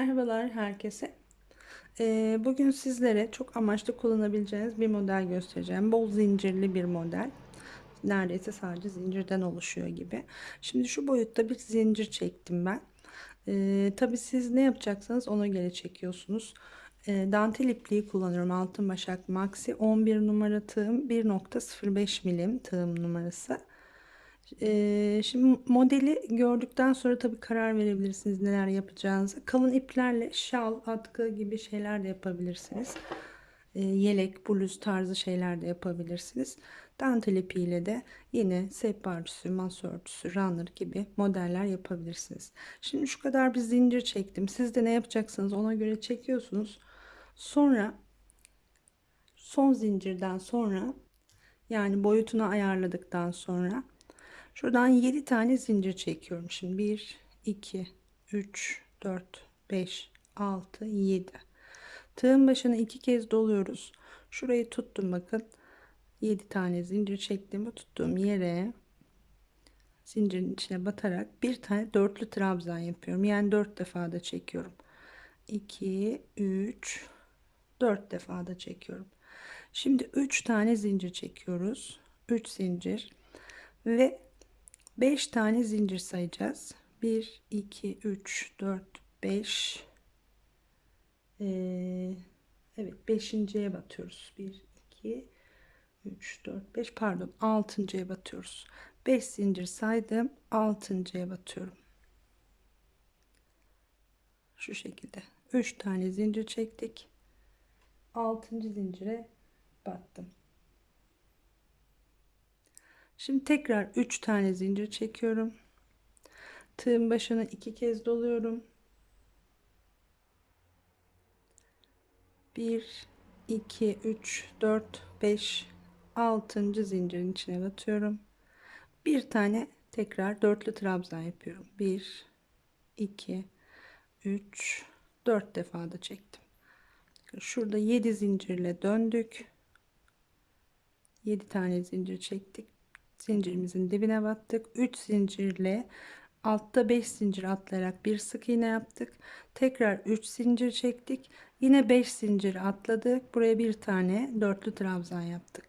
Merhabalar herkese. Ee, bugün sizlere çok amaçlı kullanabileceğiniz bir model göstereceğim. Bol zincirli bir model. Neredeyse sadece zincirden oluşuyor gibi. Şimdi şu boyutta bir zincir çektim ben. Ee, Tabi siz ne yapacaksanız ona göre çekiyorsunuz. Ee, dantel ipliği kullanıyorum. Altın başak maxi 11 numara tığım 1.05 milim tığım numarası. Ee, şimdi modeli gördükten sonra tabii karar verebilirsiniz neler yapacağınızı. Kalın iplerle şal, atkı gibi şeyler de yapabilirsiniz. Ee, yelek, bluz tarzı şeyler de yapabilirsiniz. Dantel ipiyle de yine sehpa örtüsü, masa örtüsü, runner gibi modeller yapabilirsiniz. Şimdi şu kadar bir zincir çektim. Siz de ne yapacaksınız ona göre çekiyorsunuz. Sonra son zincirden sonra yani boyutunu ayarladıktan sonra Şuradan 7 tane zincir çekiyorum. Şimdi 1, 2, 3, 4, 5, 6, 7. Tığın başına iki kez doluyoruz. Şurayı tuttum bakın. 7 tane zincir çektim. Bu tuttuğum yere zincirin içine batarak bir tane dörtlü trabzan yapıyorum. Yani 4 defa da çekiyorum. 2, 3, 4 defa da çekiyorum. Şimdi 3 tane zincir çekiyoruz. 3 zincir ve 5 tane zincir sayacağız. 1, 2, 3, 4, 5. Ee, evet 5.ye batıyoruz. 1, 2, 3, 4, 5 pardon 6.ya batıyoruz. 5 zincir saydım. 6.ya batıyorum. Şu şekilde. 3 tane zincir çektik. 6. zincire battım. Şimdi tekrar 3 tane zincir çekiyorum. Tığın başına iki kez doluyorum. 1 2 3 4 5 6. zincirin içine batıyorum. Bir tane tekrar dörtlü trabzan yapıyorum. 1 2 3 4 defa da çektim. Şurada 7 zincirle döndük. 7 tane zincir çektik zincirimizin dibine battık. 3 zincirle altta 5 zincir atlayarak bir sık iğne yaptık. Tekrar 3 zincir çektik. Yine 5 zincir atladık. Buraya bir tane dörtlü trabzan yaptık.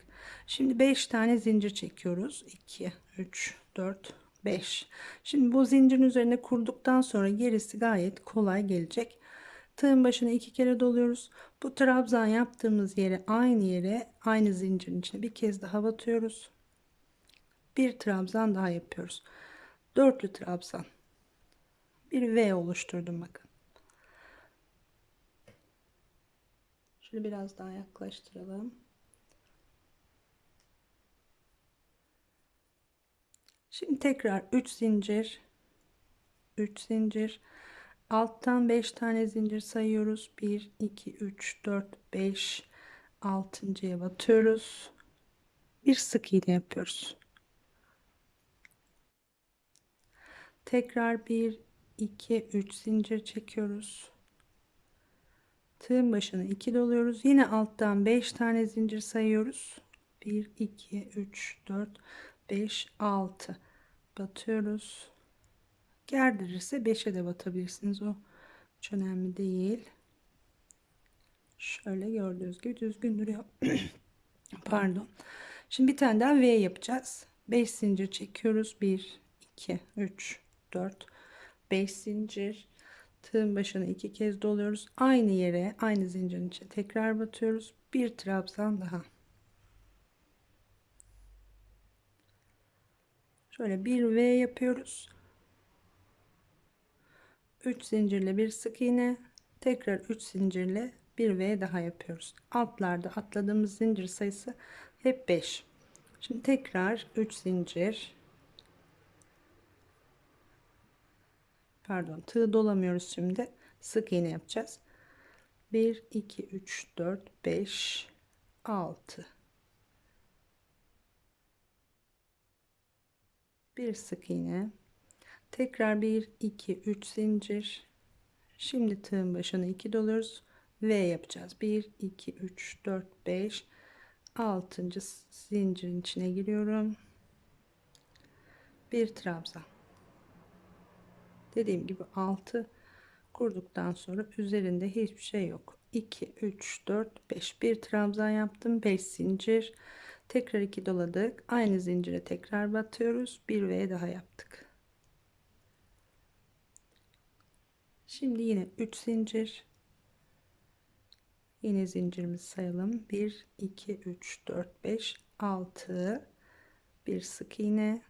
Şimdi 5 tane zincir çekiyoruz. 2 3 4 5 şimdi bu zincirin üzerine kurduktan sonra gerisi gayet kolay gelecek. Tığın başına iki kere doluyoruz. Bu trabzan yaptığımız yere aynı yere aynı zincirin içine bir kez daha batıyoruz bir trabzan daha yapıyoruz. Dörtlü trabzan. Bir V oluşturdum bakın. Şöyle biraz daha yaklaştıralım. Şimdi tekrar 3 zincir 3 zincir alttan 5 tane zincir sayıyoruz 1 2 3 4 5 altıncıya batıyoruz bir sık iğne yapıyoruz Tekrar 1 2 3 zincir çekiyoruz. Tığın başına 2 doluyoruz. Yine alttan 5 tane zincir sayıyoruz. 1 2 3 4 5 6 batıyoruz. Gerdirirse 5'e de batabilirsiniz. O hiç önemli değil. Şöyle gördüğünüz gibi düzgün duruyor. Pardon. Şimdi bir tane daha V yapacağız. 5 zincir çekiyoruz. 1 2 3 4 5 zincir. Tığın başına iki kez doluyoruz. Aynı yere aynı zincirin içine tekrar batıyoruz. Bir trabzan daha. Şöyle bir V yapıyoruz. 3 zincirle bir sık iğne. Tekrar 3 zincirle bir V daha yapıyoruz. Altlarda atladığımız zincir sayısı hep 5 şimdi tekrar 3 zincir pardon tığ dolamıyoruz şimdi. Sık iğne yapacağız. 1 2 3 4 5 6 bir sık iğne. Tekrar 1 2 3 zincir. Şimdi tığın başına 2 doluyoruz. V yapacağız. 1 2 3 4 5 6. zincirin içine giriyorum. Bir trabzan dediğim gibi 6 kurduktan sonra üzerinde hiçbir şey yok. 2 3 4 5 bir trabzan yaptım 5 zincir. Tekrar 2 doladık. Aynı zincire tekrar batıyoruz. Bir V daha yaptık. Şimdi yine 3 zincir. Yine zincirimizi sayalım. 1 2 3 4 5 6 bir sık iğne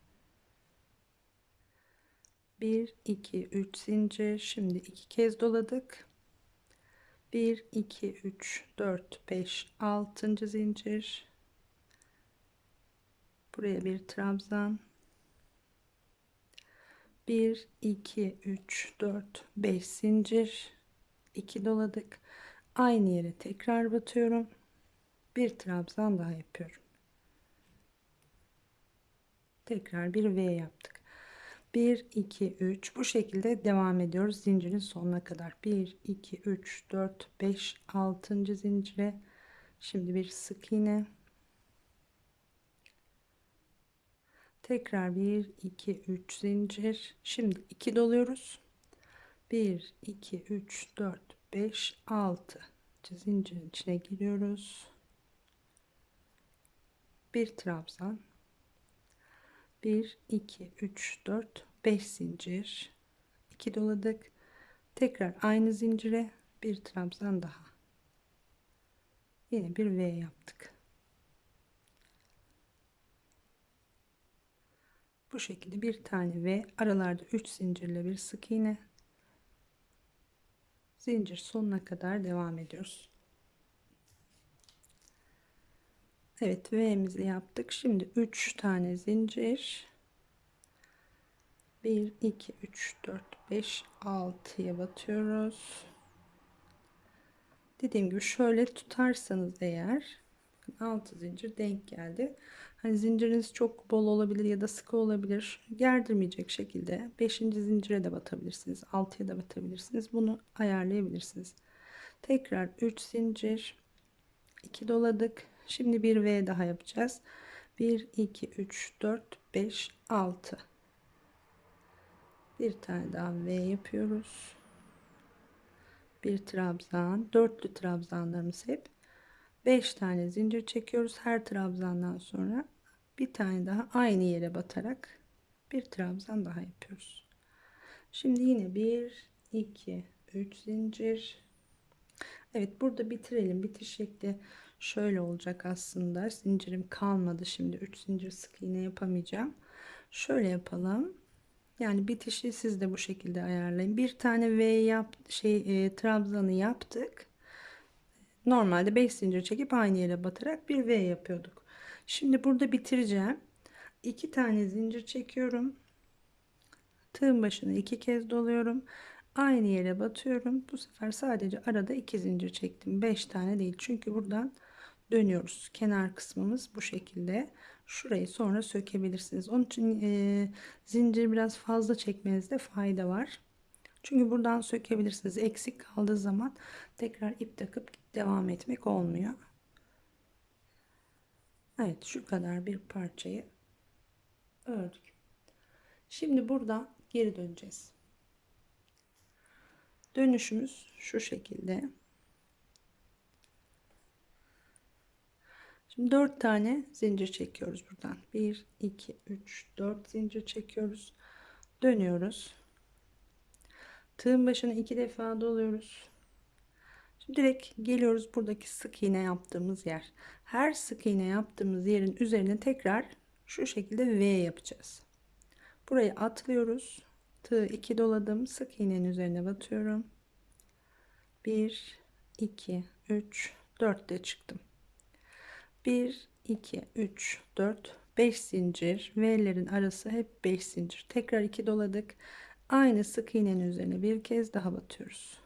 1 2 3 zincir. Şimdi iki kez doladık. 1 2 3 4 5 6. zincir. Buraya bir trabzan. 1 2 3 4 5 zincir. 2 doladık. Aynı yere tekrar batıyorum. Bir trabzan daha yapıyorum. Tekrar bir V yaptık 1 2 3 bu şekilde devam ediyoruz zincirin sonuna kadar. 1 2 3 4 5 6. zincire. Şimdi bir sık iğne. Tekrar 1 2 3 zincir. Şimdi 2 doluyoruz. 1 2 3 4 5 6 zincirin içine giriyoruz. Bir trabzan 1 2 3 4 5 zincir. 2 doladık. Tekrar aynı zincire bir trabzan daha. Yine bir V yaptık. Bu şekilde bir tane V aralarda 3 zincirle bir sık iğne. Zincir sonuna kadar devam ediyoruz Evet V'mizi yaptık. Şimdi 3 tane zincir. 1 2 3 4 5 6'ya batıyoruz. Dediğim gibi şöyle tutarsanız eğer 6 zincir denk geldi. Hani zinciriniz çok bol olabilir ya da sıkı olabilir. Gerdirmeyecek şekilde 5. zincire de batabilirsiniz. 6'ya da batabilirsiniz. Bunu ayarlayabilirsiniz. Tekrar 3 zincir 2 doladık Şimdi bir V daha yapacağız. 1, 2, 3, 4, 5, 6. Bir tane daha V yapıyoruz. Bir trabzan. Dörtlü trabzanlarımız hep. 5 tane zincir çekiyoruz. Her trabzandan sonra bir tane daha aynı yere batarak bir trabzan daha yapıyoruz. Şimdi yine 1, 2, 3 zincir. Evet burada bitirelim. Bitiş şekli şöyle olacak aslında. Zincirim kalmadı. Şimdi 3 zincir sık iğne yapamayacağım. Şöyle yapalım. Yani bitişi siz de bu şekilde ayarlayın. Bir tane V yap şey e, trabzanı yaptık. Normalde 5 zincir çekip aynı yere batarak bir V yapıyorduk. Şimdi burada bitireceğim. İki tane zincir çekiyorum. Tığın başına iki kez doluyorum. Aynı yere batıyorum. Bu sefer sadece arada iki zincir çektim. 5 tane değil. Çünkü buradan dönüyoruz. Kenar kısmımız bu şekilde. Şurayı sonra sökebilirsiniz. Onun için e, zincir biraz fazla çekmenizde fayda var. Çünkü buradan sökebilirsiniz. Eksik kaldığı zaman tekrar ip takıp devam etmek olmuyor. Evet şu kadar bir parçayı ördük. Şimdi buradan geri döneceğiz. Dönüşümüz şu şekilde. Şimdi 4 tane zincir çekiyoruz buradan. 1, 2, 3, 4 zincir çekiyoruz. Dönüyoruz. Tığın başına iki defa doluyoruz. Şimdi direkt geliyoruz buradaki sık iğne yaptığımız yer. Her sık iğne yaptığımız yerin üzerine tekrar şu şekilde V yapacağız. Burayı atlıyoruz. Tığ 2 doladım. Sık iğnenin üzerine batıyorum. 1 2 3 4 de çıktım. 1 2 3 4 5 zincir. V'lerin arası hep 5 zincir. Tekrar 2 doladık. Aynı sık iğnenin üzerine bir kez daha batıyoruz.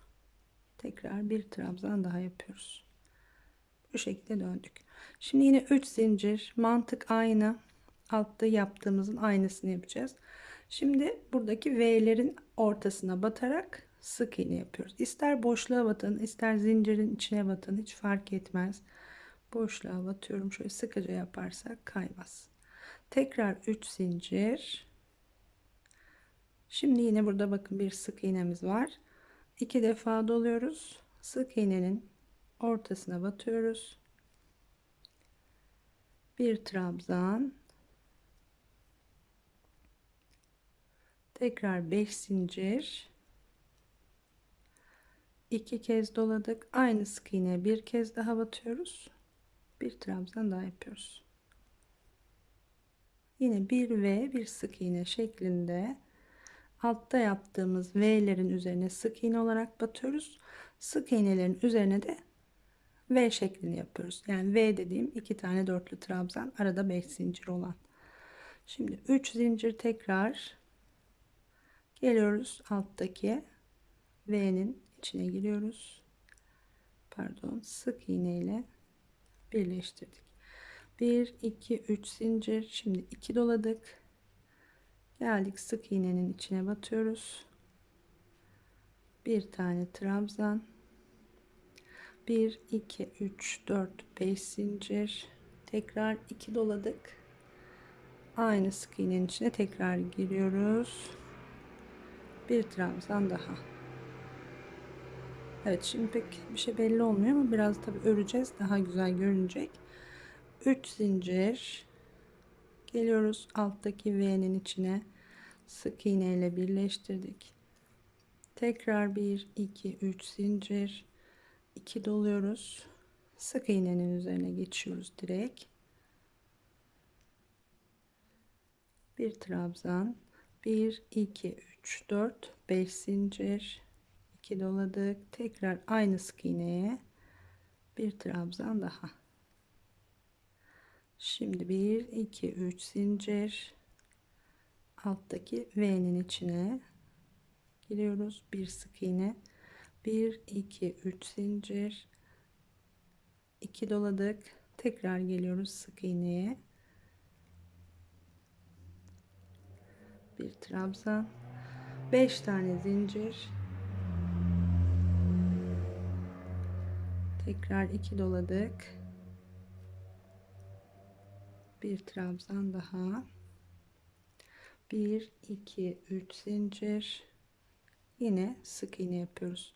Tekrar bir trabzan daha yapıyoruz. Bu şekilde döndük. Şimdi yine 3 zincir. Mantık aynı. Altta yaptığımızın aynısını yapacağız. Şimdi buradaki V'lerin ortasına batarak sık iğne yapıyoruz. İster boşluğa batın ister zincirin içine batın. Hiç fark etmez boşluğa batıyorum. Şöyle sıkıca yaparsak kaymaz tekrar 3 zincir. Şimdi yine burada bakın bir sık iğnemiz var. İki defa doluyoruz. Sık iğnenin ortasına batıyoruz. Bir trabzan. Tekrar 5 zincir. İki kez doladık. Aynı sık iğne bir kez daha batıyoruz bir trabzan daha yapıyoruz yine bir v bir sık iğne şeklinde altta yaptığımız V'lerin üzerine sık iğne olarak batıyoruz. Sık iğnelerin üzerine de V şeklini yapıyoruz. Yani V dediğim iki tane dörtlü trabzan arada 5 zincir olan. Şimdi 3 zincir tekrar geliyoruz alttaki V'nin içine giriyoruz. Pardon sık iğne ile birleştirdik. 1 2 3 zincir. Şimdi 2 doladık. Geldik sık iğnenin içine batıyoruz. Bir tane trabzan. 1 2 3 4 5 zincir. Tekrar 2 doladık. Aynı sık iğnenin içine tekrar giriyoruz. Bir trabzan daha Evet şimdi pek bir şey belli olmuyor ama biraz tabi öreceğiz daha güzel görünecek. 3 zincir. Geliyoruz alttaki V'nin içine. Sık iğne ile birleştirdik. Tekrar 1 2 3 zincir. 2 doluyoruz. Sık iğnenin üzerine geçiyoruz direkt. Bir trabzan. 1 2 3 4 5 zincir 2 doladık tekrar aynı sık iğneye bir trabzan daha Şimdi 1 2 3 zincir alttaki V'nin içine giriyoruz. Bir sık iğne. 1 2 3 zincir 2 doladık. Tekrar geliyoruz sık iğneye. Bir trabzan. 5 tane zincir. Tekrar 2 doladık. Bir trabzan daha. 1 2 3 zincir. Yine sık iğne yapıyoruz.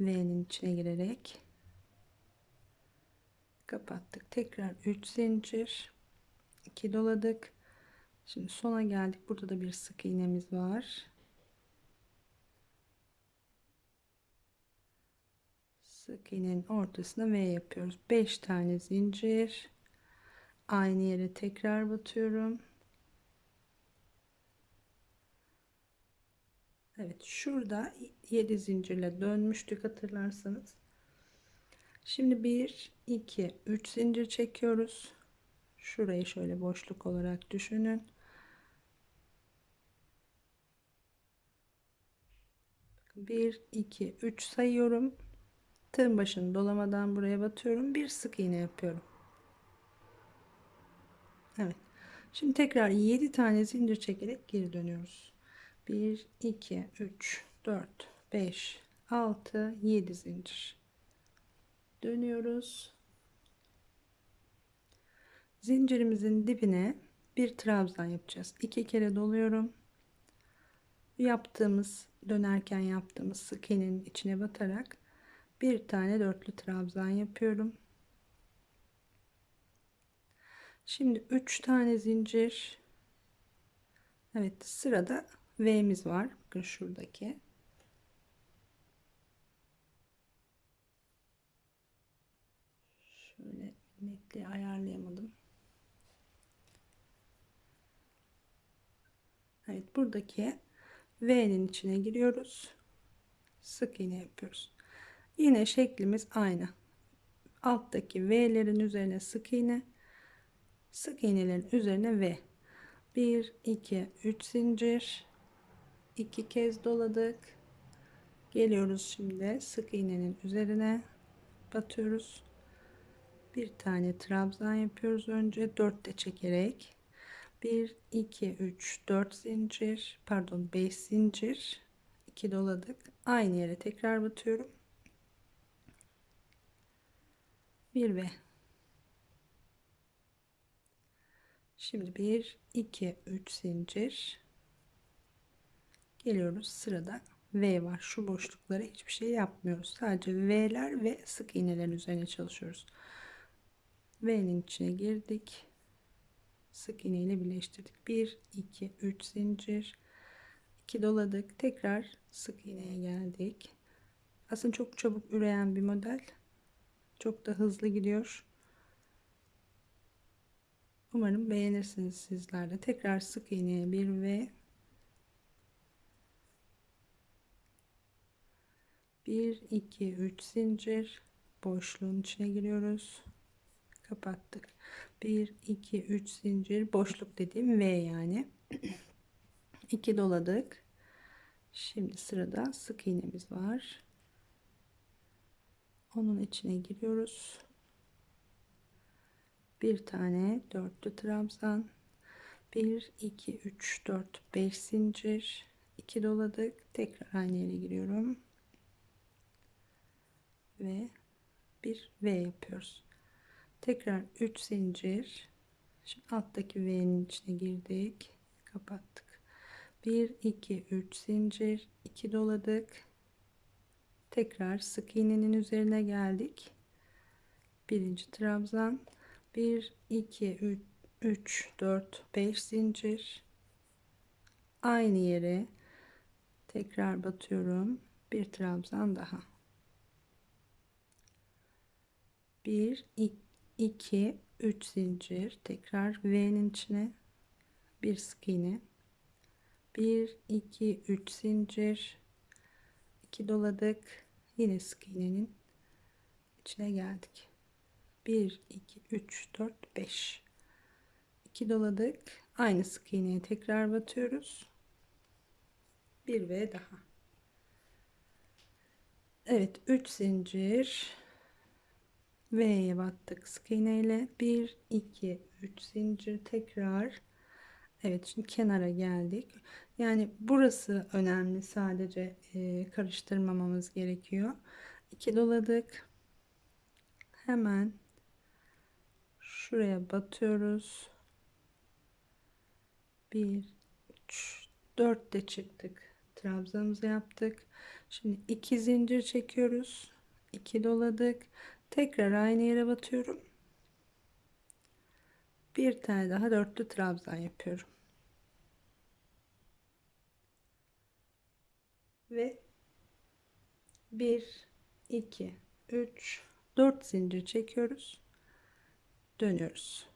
V'nin içine girerek. Kapattık. Tekrar 3 zincir. 2 doladık. Şimdi sona geldik. Burada da bir sık iğnemiz var sık iğnenin ortasına V yapıyoruz. 5 tane zincir. Aynı yere tekrar batıyorum. Evet şurada 7 zincirle dönmüştük hatırlarsanız. Şimdi 1 2 3 zincir çekiyoruz. Şurayı şöyle boşluk olarak düşünün. Bir iki üç sayıyorum tığın başını dolamadan buraya batıyorum bir sık iğne yapıyorum Evet. Şimdi tekrar 7 tane zincir çekerek geri dönüyoruz. 1 2 3 4 5 6 7 zincir. Dönüyoruz. Zincirimizin dibine bir trabzan yapacağız. 2 kere doluyorum. Yaptığımız dönerken yaptığımız sık iğnenin içine batarak bir tane dörtlü trabzan yapıyorum. Şimdi 3 tane zincir. Evet sırada V'miz var. Bakın şuradaki. Şöyle netliği ayarlayamadım. Evet buradaki V'nin içine giriyoruz. Sık iğne yapıyoruz. Yine şeklimiz aynı. Alttaki V'lerin üzerine sık iğne sık iğnelerin üzerine ve 1 2 3 zincir. İki kez doladık. Geliyoruz şimdi sık iğnenin üzerine. Batıyoruz. Bir tane trabzan yapıyoruz önce. 4 de çekerek. 1 2 3 4 zincir. Pardon 5 zincir. 2 doladık. Aynı yere tekrar batıyorum bir ve Şimdi 1 2 3 zincir geliyoruz sırada V var. Şu boşluklara hiçbir şey yapmıyoruz. Sadece V'ler ve sık iğnelerin üzerine çalışıyoruz. V'nin içine girdik. Sık iğne ile birleştirdik. 1, 2, 3 zincir. 2 doladık. Tekrar sık iğneye geldik. Aslında çok çabuk üreyen bir model. Çok da hızlı gidiyor. Umarım beğenirsiniz sizler de. Tekrar sık iğneye bir ve bir iki üç zincir boşluğun içine giriyoruz. Kapattık. 1 2 3 zincir boşluk dediğim V yani. 2 doladık. Şimdi sırada sık iğnemiz var. Onun içine giriyoruz. Bir tane dörtlü trabzan. 1 2 3 4 5 zincir. 2 doladık. Tekrar aynı yere giriyorum. Ve bir V yapıyoruz. Tekrar 3 zincir. Şimdi alttaki V'nin içine girdik. Kapattık. 1 2 3 zincir. 2 doladık tekrar sık iğnenin üzerine geldik. Birinci trabzan. 1 2 3 3 4 5 zincir. Aynı yere tekrar batıyorum. Bir trabzan daha. 1 2 3 zincir. Tekrar V'nin içine bir sık iğne. 1 2 3 zincir 2 doladık. Yine sık iğnenin içine geldik. 1 2 3 4 5 2 doladık. Aynı sık iğneye tekrar batıyoruz. Bir ve daha. Evet 3 zincir V'ye battık sık iğneyle. 1 2 3 zincir tekrar. Evet şimdi kenara geldik yani burası önemli. Sadece e, karıştırmamamız gerekiyor. 2 doladık. Hemen şuraya batıyoruz. 1 3 4 de çıktık. Trabzanımızı yaptık. Şimdi 2 zincir çekiyoruz. 2 doladık. Tekrar aynı yere batıyorum. Bir tane daha dörtlü trabzan yapıyorum ve 1 2 3 4 zincir çekiyoruz dönüyoruz.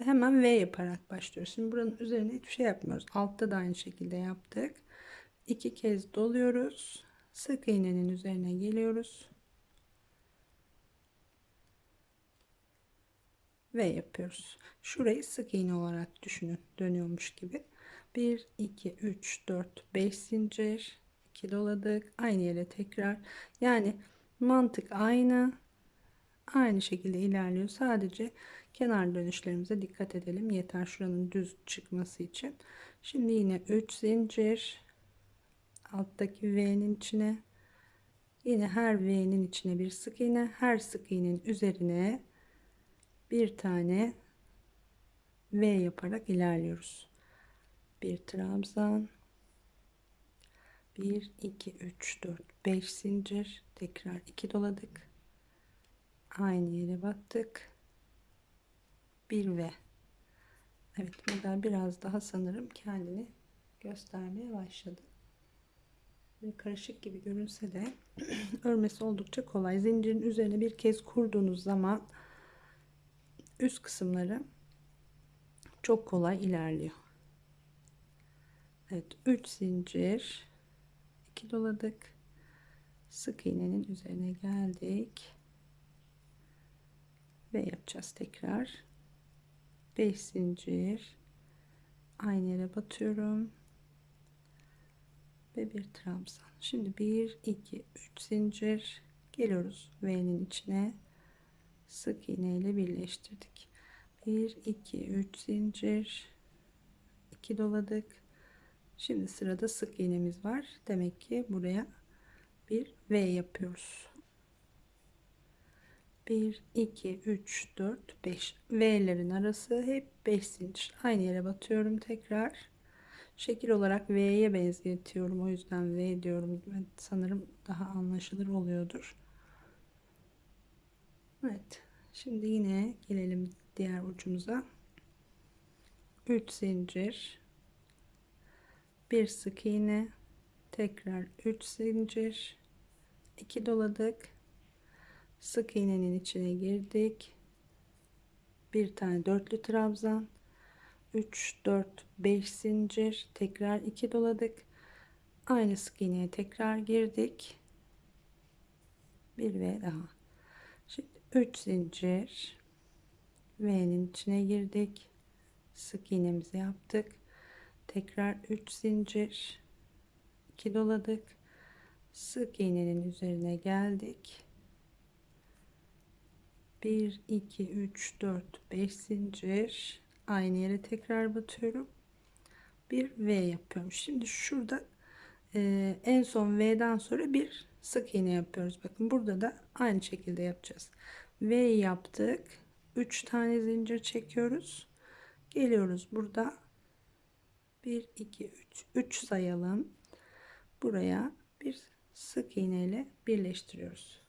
Ve hemen V yaparak başlıyoruz. Şimdi buranın üzerine hiçbir şey yapmıyoruz. Altta da aynı şekilde yaptık. İki kez doluyoruz. Sık iğnenin üzerine geliyoruz. V yapıyoruz. Şurayı sık iğne olarak düşünün. Dönüyormuş gibi. 1, 2, 3, 4, 5 zincir. 2 doladık. Aynı yere tekrar. Yani mantık aynı aynı şekilde ilerliyor. Sadece kenar dönüşlerimize dikkat edelim. Yeter şuranın düz çıkması için. Şimdi yine 3 zincir alttaki V'nin içine yine her V'nin içine bir sık iğne her sık iğnenin üzerine bir tane V yaparak ilerliyoruz. Bir trabzan. 1 2 3 4 5 zincir. Tekrar 2 doladık. Aynı yere battık. Bir ve evet model biraz daha sanırım kendini göstermeye başladı. Böyle karışık gibi görünse de örmesi oldukça kolay. Zincirin üzerine bir kez kurduğunuz zaman üst kısımları çok kolay ilerliyor Evet 3 zincir 2 doladık. Sık iğnenin üzerine geldik. Ve yapacağız tekrar. 5 zincir. Aynı yere batıyorum. Ve bir trabzan. Şimdi 1 2 3 zincir. Geliyoruz V'nin içine. Sık iğne ile birleştirdik. 1 2 3 zincir. 2 doladık şimdi sırada sık iğnemiz var demek ki buraya bir V yapıyoruz 1 2 3 4 5 V'lerin arası hep 5 zincir aynı yere batıyorum tekrar Şekil olarak V'ye benzetiyorum. O yüzden V diyorum. Sanırım daha anlaşılır oluyordur. Evet. Şimdi yine gelelim diğer ucumuza. 3 zincir. Bir sık iğne. Tekrar 3 zincir. 2 doladık. Sık iğnenin içine girdik. Bir tane dörtlü trabzan. 3 4 5 zincir tekrar 2 doladık aynı sık iğneye tekrar girdik bir ve daha şimdi 3 zincir V'nin içine girdik sık iğnemizi yaptık tekrar 3 zincir. 2 doladık. Sık iğnenin üzerine geldik. 1 2 3 4 5 zincir. Aynı yere tekrar batıyorum. Bir V yapıyorum. Şimdi şurada e, en son V'den sonra bir sık iğne yapıyoruz. Bakın burada da aynı şekilde yapacağız. V yaptık. 3 tane zincir çekiyoruz. Geliyoruz burada 1 2 3 3 sayalım buraya bir sık iğne ile birleştiriyoruz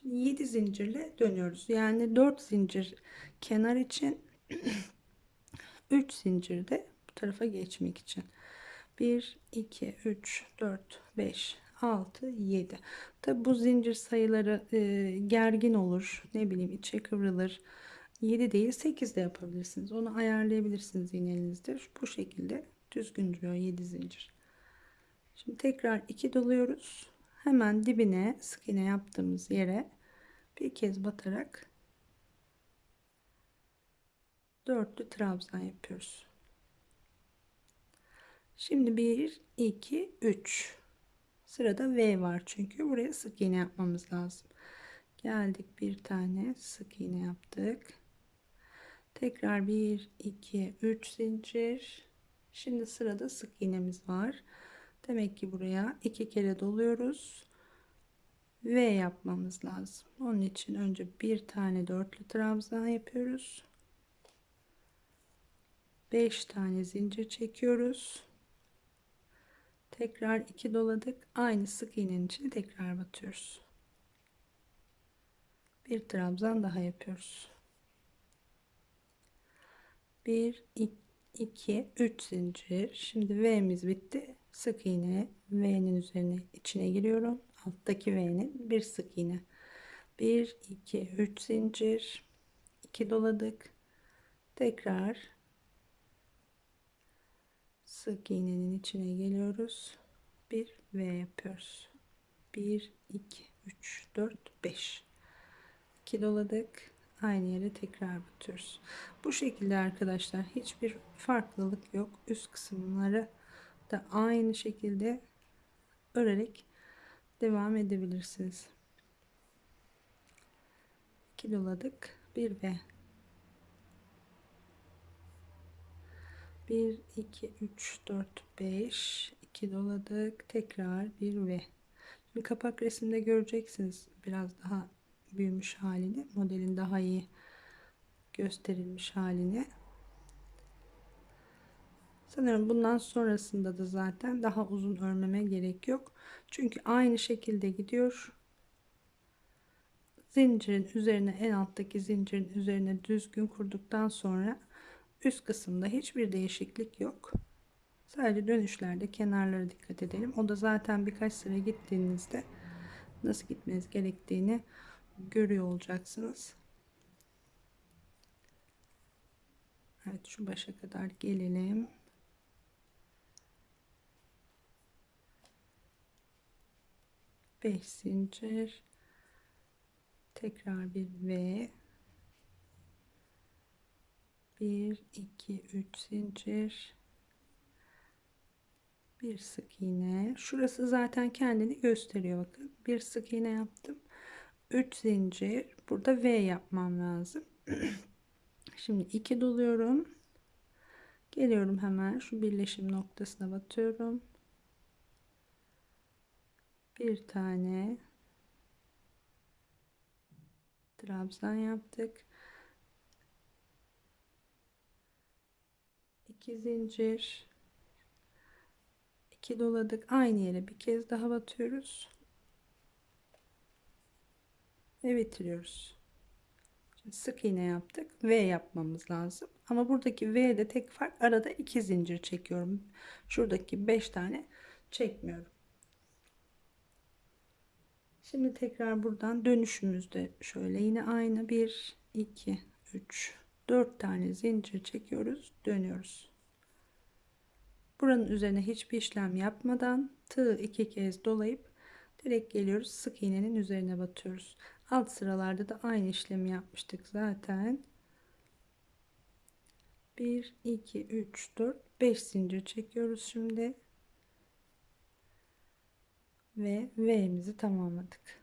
Şimdi 7 zincirle dönüyoruz. Yani 4 zincir kenar için 3 zincir de bu tarafa geçmek için. 1 2 3 4 5 6 7. Tabi bu zincir sayıları e, gergin olur. Ne bileyim içe kıvrılır. 7 değil 8 de yapabilirsiniz. Onu ayarlayabilirsiniz iğnenizde. Bu şekilde düzgün duruyor 7 zincir. Şimdi tekrar 2 doluyoruz hemen dibine sık iğne yaptığımız yere bir kez batarak dörtlü trabzan yapıyoruz. Şimdi 1 2 3 sırada V var çünkü buraya sık iğne yapmamız lazım. Geldik bir tane sık iğne yaptık. Tekrar 1 2 3 zincir. Şimdi sırada sık iğnemiz var. Demek ki buraya iki kere doluyoruz. V yapmamız lazım. Onun için önce bir tane dörtlü trabzan yapıyoruz. 5 tane zincir çekiyoruz. Tekrar 2 doladık. Aynı sık iğnenin içine tekrar batıyoruz. Bir trabzan daha yapıyoruz. 1 2 3 zincir. Şimdi V'miz bitti. Sık iğne V'nin üzerine içine giriyorum. Alttaki V'nin bir sık iğne. 1 2 3 zincir. 2 doladık. Tekrar sık iğnenin içine geliyoruz. Bir V yapıyoruz. 1 2 3 4 5 2 doladık aynı yere tekrar batıyoruz bu şekilde arkadaşlar hiçbir farklılık yok üst kısımları da aynı şekilde örerek devam edebilirsiniz. 2 doladık. 1 ve 1 2 3 4 5 2 doladık. Tekrar 1 ve Şimdi kapak resimde göreceksiniz biraz daha büyümüş halini, modelin daha iyi gösterilmiş halini. Sanırım bundan sonrasında da zaten daha uzun örmeme gerek yok. Çünkü aynı şekilde gidiyor. Zincirin üzerine en alttaki zincirin üzerine düzgün kurduktan sonra üst kısımda hiçbir değişiklik yok. Sadece dönüşlerde kenarlara dikkat edelim. O da zaten birkaç sıra gittiğinizde nasıl gitmeniz gerektiğini görüyor olacaksınız. Evet şu başa kadar gelelim. 5 zincir. Tekrar bir V. 1 2 3 zincir. Bir sık iğne. Şurası zaten kendini gösteriyor bakın. Bir sık iğne yaptım 3 zincir. Burada V yapmam lazım. Şimdi 2 doluyorum. Geliyorum hemen. Şu birleşim noktasına batıyorum. Bir tane trabzan yaptık. 2 zincir. 2 doladık. Aynı yere bir kez daha batıyoruz ve bitiriyoruz. Şimdi sık iğne yaptık. V yapmamız lazım. Ama buradaki V'de tek fark arada iki zincir çekiyorum. Şuradaki 5 tane çekmiyorum. Şimdi tekrar buradan dönüşümüzde şöyle. Yine aynı. 1 2 3 4 tane zincir çekiyoruz. Dönüyoruz. Buranın üzerine hiçbir işlem yapmadan tığı iki kez dolayıp direkt geliyoruz. Sık iğnenin üzerine batıyoruz alt sıralarda da aynı işlemi yapmıştık zaten 1 2 3 4 5 zincir çekiyoruz şimdi ve V'mizi tamamladık.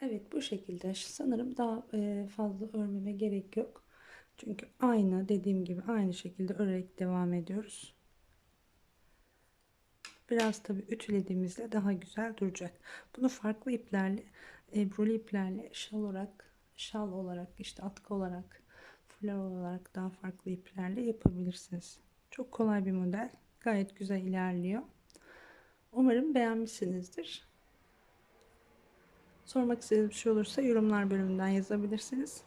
Evet bu şekilde sanırım daha e, fazla örmeme gerek yok. Çünkü aynı dediğim gibi aynı şekilde örerek devam ediyoruz. Biraz tabi ütülediğimizde daha güzel duracak. Bunu farklı iplerle, ebruli iplerle şal olarak, şal olarak, işte atkı olarak, fular olarak daha farklı iplerle yapabilirsiniz. Çok kolay bir model. Gayet güzel ilerliyor. Umarım beğenmişsinizdir. Sormak istediğiniz bir şey olursa yorumlar bölümünden yazabilirsiniz.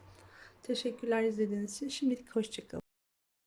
Teşekkürler izlediğiniz için. Şimdilik hoşçakalın.